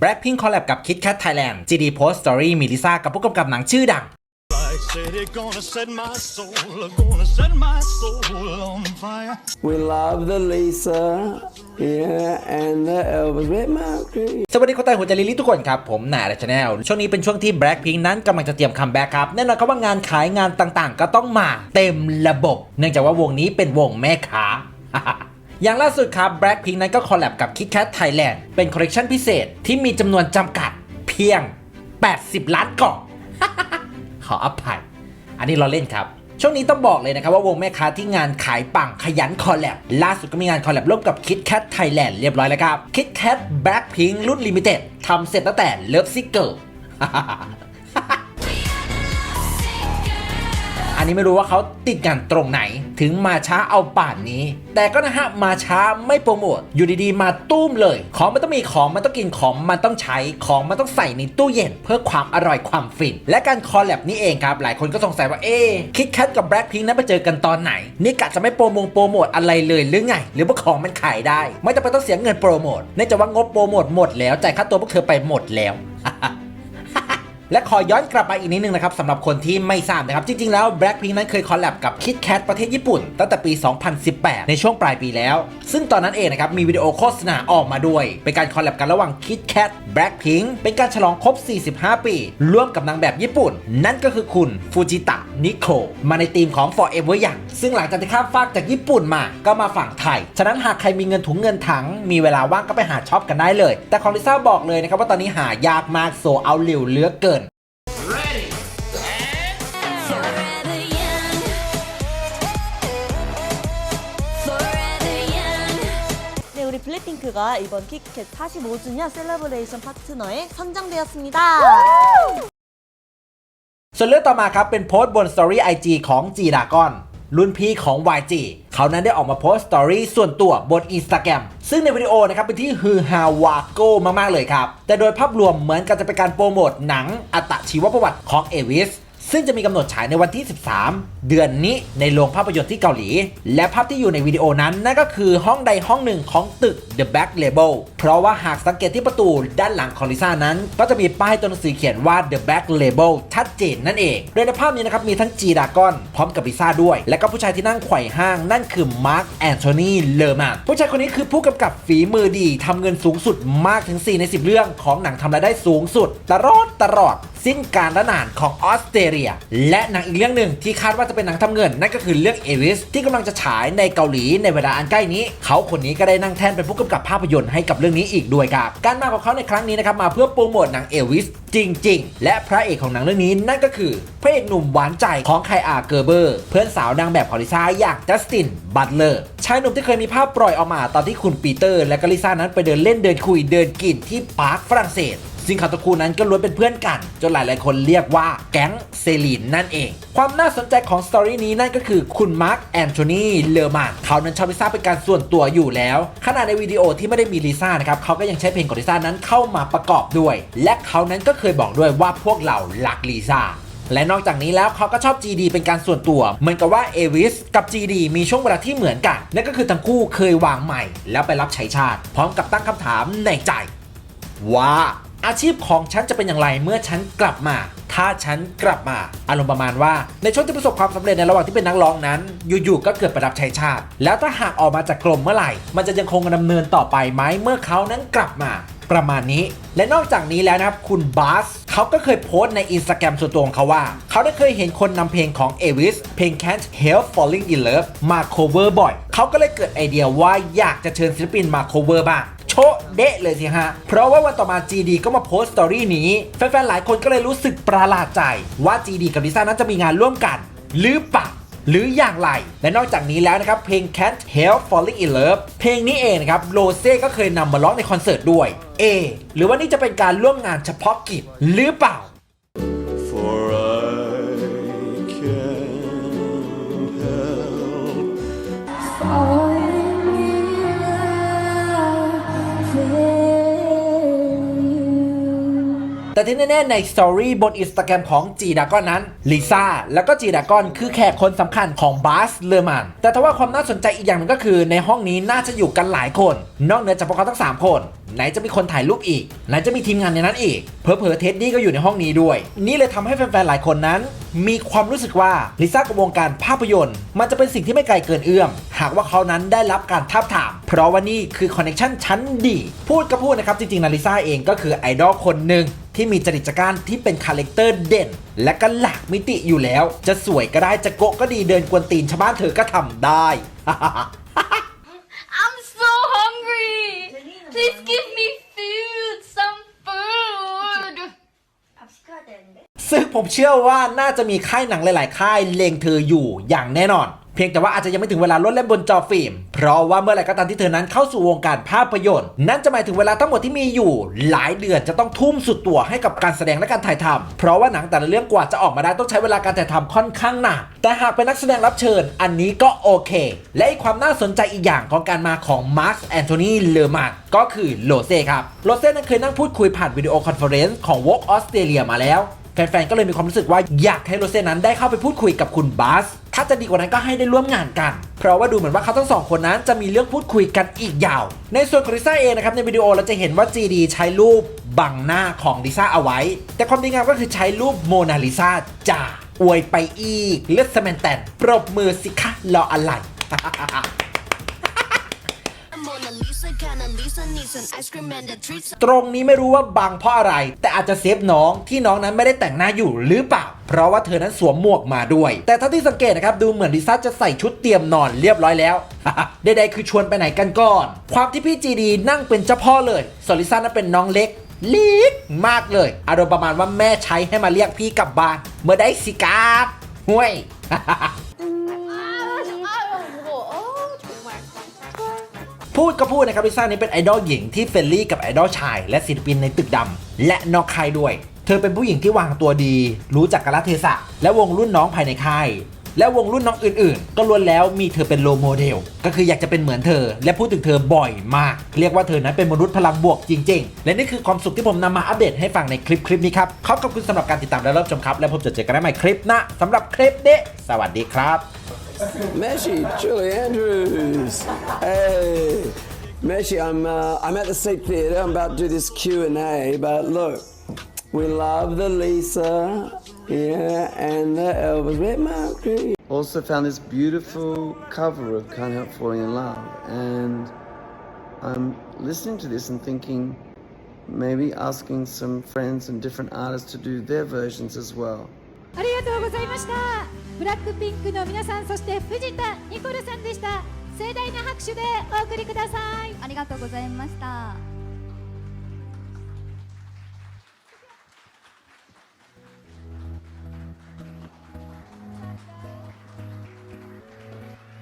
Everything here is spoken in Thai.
Blackpink คอลแลบกับ Kit Kat Thailand GD Post Story มีลิซ่ากับผู้กำกับหนังชื่อดัง I said it gonna set my soul, gonna set my soul on fire. We love the Lisa, yeah, and the Elvis with Mercury. สวัสดีคนไทยหัวใจลิลลี่ทุกคนครับ ผมหนาและชาแนลช่วงนี้เป็นช่วงที่ Blackpink นั้นกำลังจะเตรียมคัมแบ็กครับ แน่นอนครับว่างานขายงานต่างๆ ก็ต้องมาเต็มระบบ เนื่องจากว่าวงนี้เป็นวงแม่ค้า อย่างล่าสุดครับ Blackpink นั้นก็คอลแลบกับ Kit Kat Thailand เป็นคอลเลกชันพิเศษที่มีจำนวนจำกัดเพียง 80 ล้านกล่อง ขออภัย อันนี้เราเล่นครับ ช่วงนี้ต้องบอกเลยนะครับว่าวงแม่ค้าที่งานขายปังขยันคอลแลบล่าสุดก็มีงานคอลแลบร่วมกับ Kit Kat Thailand เรียบร้อยแล้วครับ Kit Kat Blackpink รุ่นลิมิเต็ดทำเสร็จตั้งแต่ Love Sick Girl อันนี้ไม่รู้ว่าเขาติดกันตรงไหน ถึงมาช้าเอาป่านนี้ แต่ก็นะฮะมาช้าไม่โปรโมทอยู่ดีๆ มาตุ้มเลย ของมันต้องมีของมันต้องกินของมันต้องใช้ของมันต้องใส่ในตู้เย็น เพื่อความอร่อยความฟิน และการคอลแลบนี้เองครับ หลายคนก็สงสัยว่าเอ๊คิดแคทกับแบล็คพิงนั้นไปเจอกันตอนไหน นี่กะจะไม่โปรโมงโปรโมทอะไรเลยหรือไง หรือว่าของมันขายได้ ไม่จำเป็นต้องเสียเงินโปรโมทเนื่องจากว่างบโปรโมทหมดแล้วจ่ายค่าตัวพวกเธอไปหมดแล้ว และขอย้อนกลับไปอีกนิดนึงนะครับสำหรับคนที่ไม่ทราบนะครับ จริง ๆ แล้ว Blackpink นั้นเคยคอลแลบกับ Kit Kat ประเทศญี่ปุ่น ตั้งแต่ปี 2018 ในช่วงปลายปีแล้ว ซึ่งตอนนั้นเองนะครับมีวิดีโอโฆษณาออกมาด้วย เป็นการคอลแลบกันระหว่าง Kit Kat Blackpink เป็นการฉลองครบ 45 ปี ร่วมกับนางแบบญี่ปุ่น นั่นก็คือคุณฟูจิตะนิโคมาในธีมของ Forever Young ซึ่งหลังจากที่ข้ามฟากจากญี่ปุ่นมา ก็มาฝั่งไทย ฉะนั้นหากใครมีเงินถุงเงินถัง มีเวลาว่างก็ไปหาช็อปกันได้เลย แต่ของลิซ่าบอกเลยนะครับว่าตอนนี้หายากมากโซเอาเหลวเลือเกิน 핑크가 이번 킥캣 45주년 셀러브레이션 파트너에 선정되었습니다. ส่วนเรื่องต่อมาครับ เป็นโพสต์บน Story IG ของ G Dragon รุ่นพี่ของ YG เขานั้นได้ออกมาโพสต์สตอรี่ส่วนตัวบน Instagram ซึ่งในวิดีโอนะครับ เป็นที่ฮือฮาวาโก้มาก ๆ เลยครับ แต่โดยภาพรวมเหมือนกันจะเป็นการโปรโมทหนังอัตชีวประวัติของเอวิส ซึ่งจะมีกำหนดฉายในวันที่ 13 เดือนนี้ในโรงภาพยนตร์ที่เกาหลี และภาพที่อยู่ในวิดีโอนั้นนั่นก็คือห้องใดห้องหนึ่งของตึก The Back Label เพราะว่าหากสังเกตที่ประตูด้านหลังของลิซ่านั้น ก็จะมีป้ายตัวหนังสือเขียนว่า The Back Label ชัดเจนนั่นเองโดยในภาพนี้นะครับมีทั้งจีดากอนพร้อมกับลิซ่าด้วย และก็ผู้ชายที่นั่งไขว่ห้างนั่นคือมาร์คแอนโทนีเลอร์แมนผู้ชายคนนี้คือผู้กำกับฝีมือดีทำเงินสูงสุดมากถึง 4 ใน 10 เรื่องของหนังทำรายได้สูงสุด ตลอดตลอดสิ้นการระนานของออสเตรเลีย และหนังอีกเรื่องหนึ่งที่คาดว่าจะเป็นหนังทำเงิน นั่นก็คือเรื่องเอวิสที่กำลังจะฉายในเกาหลีในเวลาอันใกล้นี้ เขาคนนี้ก็ได้นั่งแท่นเป็นผู้กำกับภาพยนตร์ให้กับเรื่องนี้อีกด้วยครับการมาของเขาในครั้งนี้นะครับมาเพื่อโปรโมทหนังเอวิสจริง ๆ และพระเอกของหนังเรื่องนี้นั่นก็คือพระเอกหนุ่มหวานใจของไคอาเกอร์เบอร์ เพื่อนสาวนางแบบของลิซ่าอย่างจัสตินบัตเลอร์ชายหนุ่มที่เคยมีภาพปล่อยออกมาตอนที่คุณปีเตอร์ และก็ลิซ่านั้นไปเดินเล่นเดินคุยเดินกินที่ปาร์คฝรั่งเศส ซึ่งเขาตระกูลนั้นก็ล้วนเป็นเพื่อนกัน จนหลายๆคนเรียกว่าแก๊งเซลีนนั่นเอง ความน่าสนใจของสตอรี่นี้นั่นก็คือคุณมาร์คแอนโทนีเลอร์มานเขานั้นชอบลิซ่าเป็นการส่วนตัวอยู่แล้ว ขณะในวิดีโอที่ไม่ได้มีลิซ่านะครับเขาก็ยังใช้เพลงของลิซ่านั้นเข้ามาประกอบด้วย และเขานั้นก็เคยบอกด้วยว่าพวกเรารักลิซ่าและนอกจากนี้แล้วเขาก็ชอบ GD เป็นการส่วนตัว เหมือนกับว่าเอวิสกับ GD มีช่วงเวลาที่เหมือนกัน นั่นก็คือทั้งคู่เคยวางใหม่ แล้วไปรับใช้ชาติ พร้อมกับตั้งคำถามในใจ ว่า อาชีพของฉันจะเป็นอย่างไรเมื่อฉันกลับมา ถ้าฉันกลับมา อารมณ์ประมาณว่า ในช่วงที่ประสบความสำเร็จในระหว่างที่เป็นนักร้องนั้น อยู่ๆก็เกิดประดับชัยชาติ แล้วถ้าหากออกมาจากกรมเมื่อไหร่ มันจะยังคงดำเนินต่อไปไหมเมื่อเขานั้นกลับมาประมาณนี้ และนอกจากนี้แล้วนะครับ คุณบาสเขาก็เคยโพสต์ในอินสตาแกรมส่วนตัวของเขาว่า เขาได้เคยเห็นคนนำเพลงของเอวิสเพลง Can't Help Falling in Love มา cover บ่อย เขาก็เลยเกิดไอเดียว่าอยากจะเชิญศิลปินมา cover บ้าง โชะเดะเลยสิฮะ เพราะว่าวันต่อมา GD ก็มาโพสต์สตอรี่นี้ แฟนๆ หลายคนก็เลยรู้สึกประหลาดใจ ว่า GD กับลิซ่านั้นจะมีงานร่วมกัน หรือเปล่าหรืออย่างไร และนอกจากนี้แล้วนะครับ เพลง Can't Help Falling in Love เพลงนี้เองนะครับโรเซ่ก็เคยนำมาร้องในคอนเสิร์ตด้วยเอหรือว่านี่จะเป็นการร่วมงานเฉพาะกิจหรือเปล่า แต่ที่แน่ๆในสตอรี่บนอินสตาแกรมของจีดากอนนั้นลิซ่าแล้วก็จีดากอนคือแขกคนสำคัญของบาสเลอร์มันแต่ทว่าความน่าสนใจอีกอย่างหนึงก็คือในห้องนี้น่าจะอยู่กันหลายคน นอกเหนือจากพวกเขาทั้ง 3 คน ไหนจะมีคนถ่ายรูปอีก ไหนจะมีทีมงานในนั้นอีกเผลอเท็ดดี้ก็อยู่ในห้องนี้ด้วย นี่เลยทำให้แฟนๆ หลายคนนั้น มีความรู้สึกว่าลิซ่ากับวงการภาพยนตร์ มันจะเป็นสิ่งที่ไม่ไกลเกินเอื้อม หากว่าเขานั้นได้รับการทาบทาม เพราะว่านี่คือคอนเนคชั่นชั้นดี พูดก็พูดนะครับ จริงๆนาลิซ่าเองก็คือไอดอลคนหนึ่งที่มีจริตจักรที่เป็นคาแรคเตอร์เด่น และก็หลากมิติอยู่แล้ว จะสวยก็ได้จะโกะก็ดีเดินกวนตีนชาวบ้านเธอก็ทำได้ ซึ่งผมเชื่อว่าน่าจะมีค่ายหนังหลาย ๆ ค่ายเลงเธออยู่อย่างแน่นอน เพียงแต่ว่าอาจจะยังไม่ถึงเวลาลดเล่นบนจอฟิล์ม เพราะว่าเมื่อไหร่ก็ตามที่เธอนั้นเข้าสู่วงการภาพยนตร์ นั่นจะหมายถึงเวลาทั้งหมดที่มีอยู่ หลายเดือนจะต้องทุ่มสุดตัวให้กับการแสดงและการถ่ายทำเพราะว่าหนังแต่ละเรื่องกว่าจะออกมาได้ต้องใช้เวลาการถ่ายทำค่อนข้างหนัก แต่หากเป็นนักแสดงรับเชิญ อันนี้ก็โอเค และอีกความน่าสนใจอีกอย่างของการมาของมาร์คแอนโทนีเลอมาร์ก็คือโลเซ่ครับ โลเซ่นั้นเคยนั่งพูดคุยผ่านวิดีโอคอนเฟอเรนซ์ของวอล์กออสเตรเลียมาแล้ว แฟนๆ ก็เลยมีความรู้สึกว่าอยากให้โรเซ่นั้นได้เข้าไปพูดคุยกับคุณบาส ถ้าจะดีกว่านั้นก็ให้ได้ร่วมงานกัน เพราะว่าดูเหมือนว่าเขาทั้งสองคนนั้นจะมีเรื่องพูดคุยกันอีกยาว ในส่วนของลิซ่าเองนะครับในวิดีโอเราจะเห็นว่า GD ใช้รูปบังหน้าของลิซ่าเอาไว้ แต่ความดีงามก็คือใช้รูปโมนาลิซาจ่าอวยไปอีกเลือดสแมนแตนปรบมือสิคะรออะไร ตรงนี้ไม่รู้ว่าบังเพราะอะไร แต่อาจจะเซฟน้องที่น้องนั้นไม่ได้แต่งหน้าอยู่หรือเปล่า เพราะว่าเธอนั้นสวมหมวกมาด้วย แต่เท่าที่สังเกตนะครับดูเหมือนลิซ่าจะใส่ชุดเตรียมนอนเรียบร้อยแล้วใดๆคือชวนไปไหนกันก่อน ความที่พี่จีดีนั่งเป็นเจ้าพ่อเลยส่วนลิซ่านั้นเป็นน้องเล็กเล็กมากเลย อารมณ์ประมาณว่าแม่ใช้ให้มาเรียกพี่กลับบ้าน เมื่อได้สิกาบห่วย พูดก็พูดนะครับลิซ่านี้เป็นไอดอลหญิงที่เฟรนลี่กับไอดอลชาย และศิลปินในตึกดำและนอกค่ายด้วย เธอเป็นผู้หญิงที่วางตัวดี รู้จักกาลเทศะ และวงรุ่นน้องภายในค่าย และวงรุ่นน้องอื่นๆ ก็ล้วนแล้วมีเธอเป็นโลโมเดล ก็คืออยากจะเป็นเหมือนเธอ และพูดถึงเธอบ่อยมาก เรียกว่าเธอนั้นเป็นมนุษย์พลังบวกจริง ๆ และนี่คือความสุขที่ผมนำมาอัปเดตให้ฟังในคลิปคลิปนี้ครับขอบคุณสำหรับการติดตามและรับชมครับ และผมจะเจอกันได้ใหม่คลิปหน้าสำหรับคลิปนี้สวัสดีครับ Meshi, Julie Andrews. Hey, Meshi, I'm uh, I'm at the State Theatre. I'm about to do this Q and A, but look, we love the Lisa, yeah, and the Elvis. Red Mercury. also found this beautiful cover of Can't Help Falling in Love, and I'm listening to this and thinking maybe asking some friends and different artists to do their versions as well. ありがとうございました ブラックピンクの皆さんそして藤田ニコルさんでした盛大な拍手でお送りくださいありがとうございました。